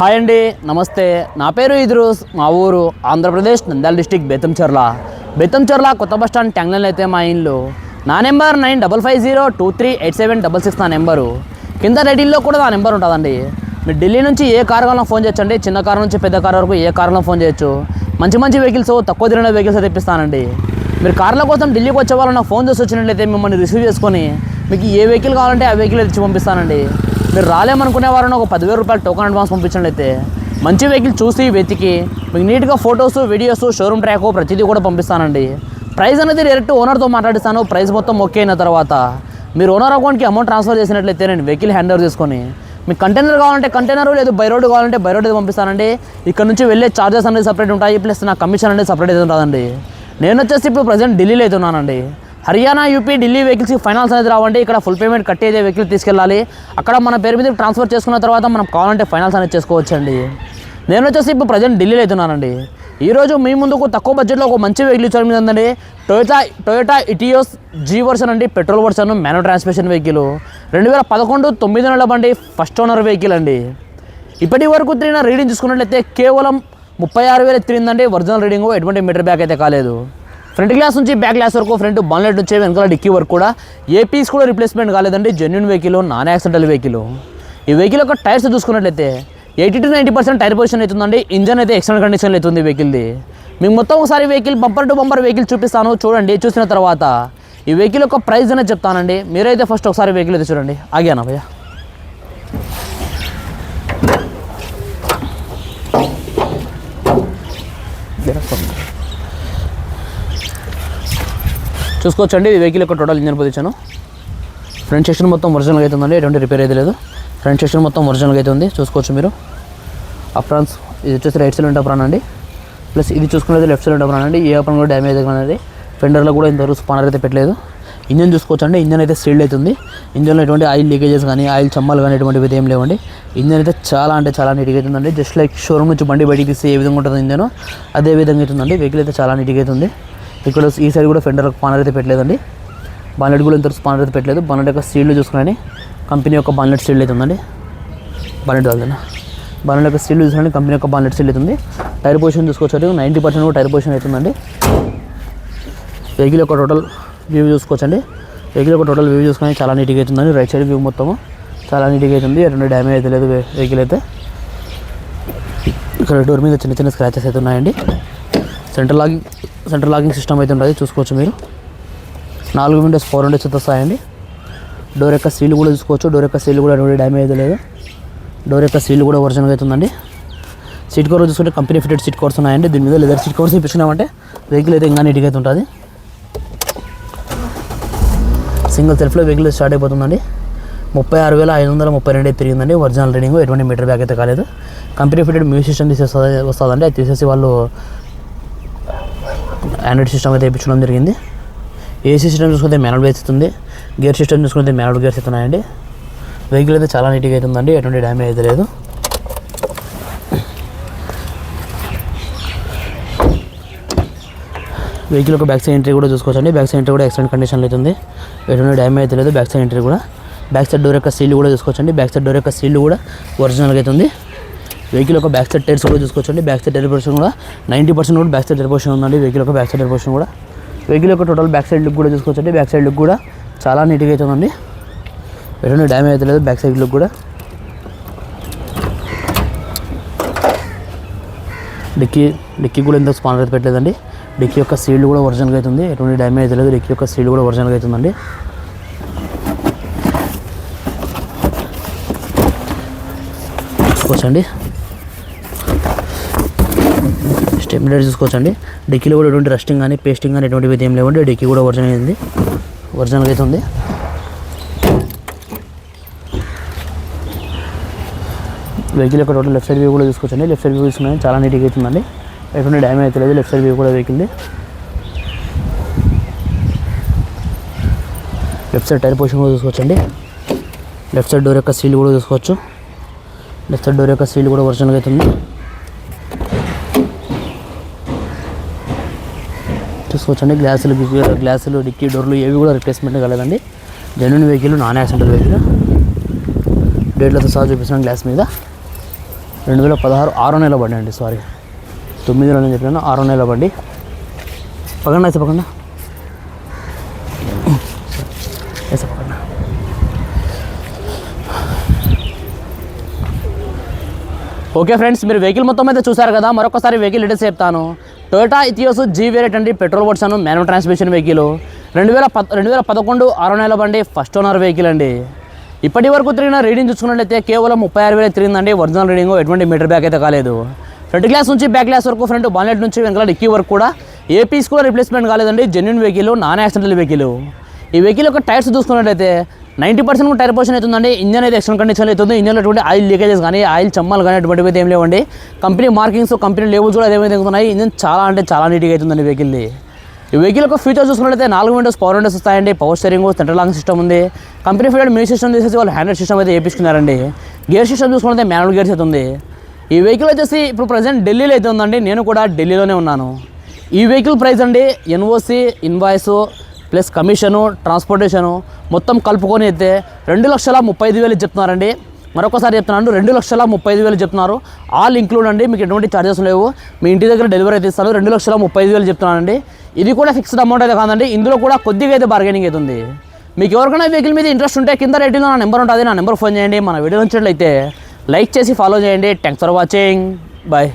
Hi అండి నమస్తే. నా పేరు ఇద్రూస్ మా ఊరు ఆంధ్రప్రదేశ్ నంద్యాల డిస్టిక్ బేతంచెర్ల బేతంచెర్ల కొత్త బస్ స్టాండ్ ట్యాంగ్లైన్ అయితే మా ఇండ్లు నా number nine double five zero two three eight seven double six నా నెంబరు. కింద రెడీల్లో కూడా నా నెంబర్ ఉంటుందండి. మీరు ఢిల్లీ నుంచి ఏ కార్ కావాలన్నా ఫోన్ చేయొచ్చండి. చిన్న కార్ నుంచి పెద్ద కార్ వరకు ఏ కార్లో ఫోన్ చేయొచ్చు. మంచి మంచి వెహికల్స్ తక్కువ తిరిగిన వెహికల్స్ తెప్పిస్తానండి మీరు కార్ల కోసం ఢిల్లీకి వచ్చే వాళ్ళు నాకు ఫోన్ చేసి వచ్చినట్లయితే మిమ్మల్ని రిసీవ్ చేసుకొని మీకు ఏ వెహికల్ కావాలంటే ఆ వెహికల్ ఇచ్చి పంపిస్తానండి. మీరు రాలేమనుకునే వారిని ఒక పదివేల రూపాయలు టోకన్ అడ్వాన్స్ పంపించండి అయితే మంచి వెహికల్ చూసి వెతికి మీకు నీట్గా ఫొటోస్ వీడియోస్ షోరూమ్ ట్రాక్ ప్రతిదీ కూడా పంపిస్తానండి. ప్రైస్ అనేది డైరెక్ట్ ఓనర్తో మాట్లాడిస్తాను. ప్రైస్ మొత్తం ఓకే అయిన తర్వాత మీరు ఓనర్ అకౌంట్కి అమౌంట్ ట్రాన్స్ఫర్ చేసినట్లయితే నేను వెహికల్ హ్యాండ్ ఓవర్ చేసుకొని మీకు కంటైనర్ కావాలంటే కంటైనర్ లేదు బై రోడ్ కావాలంటే బై రోడ్ పంపిస్తానండి. ఇక్కడ నుంచి వెళ్ళే చార్జెస్ అనేది సపరేట్ ఉంటాయి. ప్లస్ నా కమిషన్ అనేది సపరేట్ అయితే ఉంటుందండి నేను వచ్చేసి ఇప్పుడు ప్రజెంట్ ఢిల్లీలో అయితే ఉన్నానండి. హర్యానా యూపీ ఢిల్లీ వెహికల్స్కి ఫైనాన్స్ అనేది రావండి. ఇక్కడ ఫుల్ పేమెంట్ కట్టేదే వెహికల్ తీసుకెళ్ళాలి. అక్కడ మన పేరు మీద ట్రాన్స్ఫర్ చేసుకున్న తర్వాత మనం కావాలంటే ఫైనాన్స్ అనేది చేసుకోవచ్చండి. నేను వచ్చేసి ఇప్పుడు ప్రజెంట్ ఢిల్లీలో అవుతున్నానండి ఈరోజు మీ ముందుకు తక్కువ బడ్జెట్లో ఒక మంచి వెహికల్ ఇచ్చడం మీద ఉందండి. Toyota Toyota Etios G version అండి. Petrol version manual transmission vehicle రెండు వేల పదకొండు తొమ్మిది నెలల బండి ఫస్ట్ ఓనర్ వెహికల్ అండి. ఇప్పటి వరకు తిరిగిన రీడింగ్ చూసుకున్నట్లయితే కేవలం ముప్పై ఆరు వేలు తిరిగిందండి. ఒరిజినల్ రీడింగ్ ఎటువంటి మీటర్ బ్యాక్ అయితే కాలేదు. ఫ్రంట్ గ్లాస్ నుంచి బ్యాక్ గ్లాస్ వరకు ఫ్రంట్ బాన్లెట్ నుంచి వెనకాల డిక్కీ వరకు కూడా ఏ పీస్ కూడా రిప్లేస్మెంట్ కాలేదండి. Genuine vehicle non accidental vehicle ఈ వెహికల్ యొక్క టైర్స్ చూసుకున్నట్లయితే eighty to ninety percent tyre position అవుతుందండి. ఇంజన్ అయితే ఎక్స్టర్నల్ కండిషన్లో అవుతుంది వెహికల్ది మీకు మొత్తం ఒకసారి vehicle bumper to bumper vehicle చూపిస్తాను. చూడండి చూసిన తర్వాత ఈ వెహికల్ యొక్క ప్రైస్ అనేది చెప్తానండి. మీరైతే ఫస్ట్ ఒకసారి వెహికల్ అయితే చూడండి. ఆగానా భయ్యా. చూసుకోవచ్చండి. ఇది వెహికల్ యొక్క total engine position front section మొత్తం ఒరిజినల్గా అయితే ఉందండి. ఎటువంటి రిపేర్ అయితే లేదు. ఫ్రంట్ సెక్షన్ మొత్తం ఒరిజినల్గా అయితే ఉంది. చూసుకోవచ్చు మీరు. అప్రాన్స్ ఇది వచ్చేసి రైట్ సైడ్ అప్రాన్ అండి. ప్లస్ ఇది చూసుకునేది లెఫ్ట్ సైడ్ అప్రాన్ అండి. ఏ అప్రాన్ కూడా డ్యామేజ్ అనేది ఫెండర్లో కూడా ఇంతవరకు స్పానర్ అయితే పెట్టలేదు. ఇంజన్ చూసుకోవచ్చు అండి ఇంజన్ అయితే సీల్డ్ అవుతుంది ఇంజన్లో ఎటువంటి ఆయిల్ లీకేజెస్ కానీ ఆయిల్ చమ్మాలు కానీ ఎటువంటివి ఏం లేవండి. ఇంజన్ అయితే చాలా అంటే చాలా నీట్గా అవుతుందండి జస్ట్ లైక్ షోరూమ్ నుంచి బండి బయటికి తీస్తే ఏ విధంగా ఉంటుంది ఇంజన్ అదే విధంగా అవుతుందండి వెహికల్ అయితే చాలా నీట్గా అవుతుంది ఇక్కడ ఈ సైడ్ కూడా ఫెండర్ స్పానర్ అయితే పెట్టలేదండి. బాన్లెట్ కూడా ఇంత స్పానర్ అయితే పెట్టలేదు. బాన్లెట్ యొక్క స్టీల్ చూసుకుని కంపెనీ యొక్క బాన్లెట్ స్టీల్ అయితే ఉందండి. బాన్లెట్ కాదు బాన్లెట్ యొక్క స్టీల్ చూసుకుని కంపెనీ యొక్క బాన్లెట్ స్టీల్ అవుతుంది టైర్ పొజిషన్ చూసుకోవచ్చు నైంటీ పర్సెంట్ కూడా టైర్ పొజిషన్ అవుతుందండి వెహికల్ యొక్క టోటల్ వ్యూ చూసుకోవచ్చండి. వెహికల్ యొక్క టోటల్ వ్యూ చూసుకొని చాలా నీట్గా అవుతుందండి రైట్ సైడ్ వ్యూ మొత్తము చాలా నీట్గా అవుతుంది ఎటువంటి డ్యామేజ్ అయితే లేదు వెహికల్ అయితే. ఇక్కడ డోర్ మీద చిన్న చిన్న స్క్రాచెస్ అయితే ఉన్నాయండి. Centre locking centre locking system అయితే ఉంటుంది చూసుకోవచ్చు మీరు. నాలుగు విండోస్ ఫోర్ విండోస్ అయితే వస్తాయండి. డోర్ యొక్క సీల్ కూడా చూసుకోవచ్చు. డోర్ యొక్క సీల్ కూడా ఎటువంటి డ్యామేజ్ లేదు. డోర్ యొక్క సీల్ కూడా ఒరిజినల్గా అవుతుందండి సీట్ కవర్ చూసుకుంటే కంపెనీ ఫిటెడ్ సీట్ కవర్స్ ఉన్నాయండి. దీని మీద లెదర్ సీట్ కవర్స్ ఇప్పించినామంటే వెహికల్ అయితే ఇంకా నీట్గా అయితే ఉంటుంది. సింగిల్ సెల్ఫ్లో వెహికల్ స్టార్ట్ అయిపోతుందండి. ముప్పై ఆరు వేల ఐదు వందల ముప్పై రెండు తిరిగిందండి. ఒరిజినల్ రీడింగ్ ఎటువంటి మీటర్ బ్యాక్ అయితే కాలేదు. కంపెనీ ఫిటెడ్ మ్యూజిక్ సిస్టమ్ తీసేస్తుంది వస్తుందండి. అది తీసేసి వాళ్ళు ఆండ్రాయిడ్ సిస్టమ్ అయితే ఇప్పించడం జరిగింది. ఏసీ సిస్టమ్ చూసుకుంటే మ్యానువల్ బేస్ అవుతుంది గేర్ సిస్టమ్ చూసుకుంటే మ్యానువల్ గేర్స్ అవుతున్నాయండి వెహికల్ అయితే చాలా నీట్గా అవుతుందండి ఎటువంటి డ్యామేజ్ అయితే లేదు. వెహికల్ ఒక బ్యాక్ సైడ్ ఎంట్రీ కూడా చూసుకోవచ్చండి. బ్యాక్ సైడ్ ఎంట్రీ కూడా ఎక్సలెంట్ కండిషన్లో అవుతుంది. ఎటువంటి డ్యామేజ్ అయితే లేదు. బ్యాక్ సైడ్ ఎంట్రీ కూడా. బ్యాక్ సైడ్ డోర్ యొక్క సీల్ కూడా చూసుకోవచ్చండి. బ్యాక్ సైడ్ డోర్ యొక్క సీల్ కూడా ఒరిజినల్గా అవుతుంది. వెహికల్ ఒక బ్యాక్ సైడ్ టైర్స్ కూడా చూసుకోవచ్చండి. బ్యాక్ సైడ్ టైర్ పొజిషన్ కూడా నైంటీ పర్సెంట్ కూడా బ్యాక్ సైడ్ టైర్ పొజిషన్ ఉందండి. వెహికల్ ఒక బ్యాక్ సైడ్ టైర్ పొజిషన్ కూడా. వెహికల్ యొక్క టోటల్ బ్యాక్ సైడ్ లుక్ కూడా చూసుకోవచ్చండి. బ్యాక్ సైడ్ లుక్ కూడా చాలా నీట్గా అవుతుందండి ఎటువంటి డ్యామేజ్ అయితే లేదు బ్యాక్ సైడ్ లుక్ కూడా. డిక్కీ డిక్కీ కూడా ఎంత స్పానర్ అయితే పెట్టలేదండి. డిక్కీ యొక్క సీల్డ్ కూడా ఒరిజినల్గా అవుతుంది ఎటువంటి డ్యామేజ్ అయితే లేదు. డిక్కీ యొక్క సీల్డ్ కూడా ఒరిజినల్గా అవుతుందండి చూసుకోవచ్చండి. స్టెప్ చూసుకోవచ్చండి. డిక్కీలో కూడా ఎటువంటి రస్టింగ్ కానీ పేస్టింగ్ కానీ ఎటువంటివి ఏం లేవండి. డిక్కీ కూడా ఒరిజినల్ అయింది ఒరిజినల్ అయితే ఉంది. వెహికల్ యొక్క టోటల్ లెఫ్ట్ సైడ్ వ్యూ కూడా చూసుకోవచ్చండి. లెఫ్ట్ సైడ్ వ్యూ చూసుకుని చాలా నీట్గా అవుతుందండి ఎటువంటి డ్యామేజ్ అయితే లేదు. లెఫ్ట్ సైడ్ వ్యూ కూడా వెహికల్ది లెఫ్ట్ సైడ్ టైర్ పొజిషన్ కూడా చూసుకోవచ్చండి. లెఫ్ట్ సైడ్ డోర్ యొక్క సీల్ కూడా చూసుకోవచ్చు. లెఫ్ట్ సైడ్ డోర్ యొక్క సీల్ కూడా ఒరిజినల్గా అవుతుంది చూసుకోవచ్చండి. గ్లాసులు గ్లాసులు డిక్కీ డోర్లు ఏవి కూడా replacement కలదండి genuine vehicle non accidental vehicle డేట్లతో సహా చూపిస్తున్నాను గ్లాస్ మీద. రెండు వేల పదహారు ఆరో నెల బండి అండి సారీ తొమ్మిది నెలలు చెప్పాను ఆరో నెల బండి. పగండి అయితే పగండి వేసా పగండి ఓకే ఫ్రెండ్స్ మీరు వెహికల్ మొత్తం అయితే చూసారు కదా మరొకసారి వెహికల్ డీటెయిల్స్ చెప్తాను. టొయోటా ఇథియోస్ జీ వేరియట్ అండి petrol version manual transmission vehicle రెండు వేల పద్ రెండు వేల పదకొండు ఆరో నెల బండి ఫస్ట్ ఓనర్ వెహికల్ అండి. ఇప్పటి వరకు తిరిగిన రీడింగ్ చూసుకున్నట్లయితే కేవలం ముప్పై ఆరు వేలు తిరిగిందండి. ఒరిజినల్ రీడింగ్ ఎటువంటి మీటర్ బ్యాక్ అయితే కాలేదు. ఫ్రంట్ గ్లాస్ నుంచి బ్యాక్ గ్లాస్ వరకు ఫ్రంట్ బాన్లెట్ నుంచి వెనకాల డిక్కీ వరకు కూడా ఏ పీస్ కూడా రిప్లేస్మెంట్ కాలేదండి. Genuine vehicle non accidental vehicle ఈ వెహికల్ యొక్క టైర్స్ చూసుకున్నట్లయితే నైంటీ పర్సెంట్ టైర్ పొజిషన్ అవుతుందండి. ఇంజన్ అయితే ఎక్స్టెంట్ కండిషన్ అవుతుంది. ఇంజన్లో ఎటువంటి ఆయిల్ లీకేజెస్ కానీ ఆయిల్ చమ్మాలు కానీ అటువంటివి అయితే ఏం లేవండి. కంపెనీ మార్కింగ్స్ కంపెనీ లేబుల్స్ కూడా అదేమైతే ఉన్నాయి ఇంజన్ చాలా అంటే చాలా నీట్గా అవుతుందండి వెహికల్ది ఈ వెహికల్ యొక్క ఫీచర్స్ చూసుకున్నట్లయితే నాలుగు విండోస్ పవర్ విండోస్ వస్తాయండి. Power steering central lock system ఉంది. కంపెనీ ఫీల్డ్ మీ సిస్టమ్ తీసేసి వాళ్ళు హ్యాండ్రెడ్ సిస్టమ్ అయితే వేపించుకున్నారండి గేర్ సిస్టమ్ చూసుకుంటే మాన్యువల్ గేర్స్ అయితే ఉంది. ఈ వెహికల్ వచ్చేసి ఇప్పుడు ప్రజెంట్ ఢిల్లీలో అయితే ఉందండి. నేను కూడా ఢిల్లీలోనే ఉన్నాను. ఈ వెహికల్ ప్రైస్ అండి NOC invoice plus commission transportation మొత్తం కలుపుకొని అయితే రెండు లక్షల ముప్పై ఐదు వేలు చెప్తున్నారండి. మరొకసారి చెప్తున్నాను రెండు లక్షల ముప్పై ఐదు వేలు చెప్తున్నారు. ఆల్ ఇంక్లూడ్ అండి మీకు ఎటువంటి ఛార్జెస్ లేవు. మీ ఇంటి దగ్గర డెలివరీ అయితే ఇస్తారు రెండు లక్షల ముప్పై ఐదు వేలు చెప్తున్నానండి. ఇది కూడా ఫిక్స్డ్ అమౌంట్ అయితే కాదండి ఇందులో కూడా కొద్దిగా అయితే బార్గెనింగ్ అవుతుంది మీకు ఎవరికైనా వెహికల్ మీద ఇంట్రెస్ట్ ఉంటే కింద రేటింగ్లో నా నెంబర్ ఉంటుంది నా నెంబర్ ఫోన్ చేయండి. మన వీడియో నచ్చినట్లయితే లైక్ చేసి ఫాలో చేయండి. Thanks for watching bye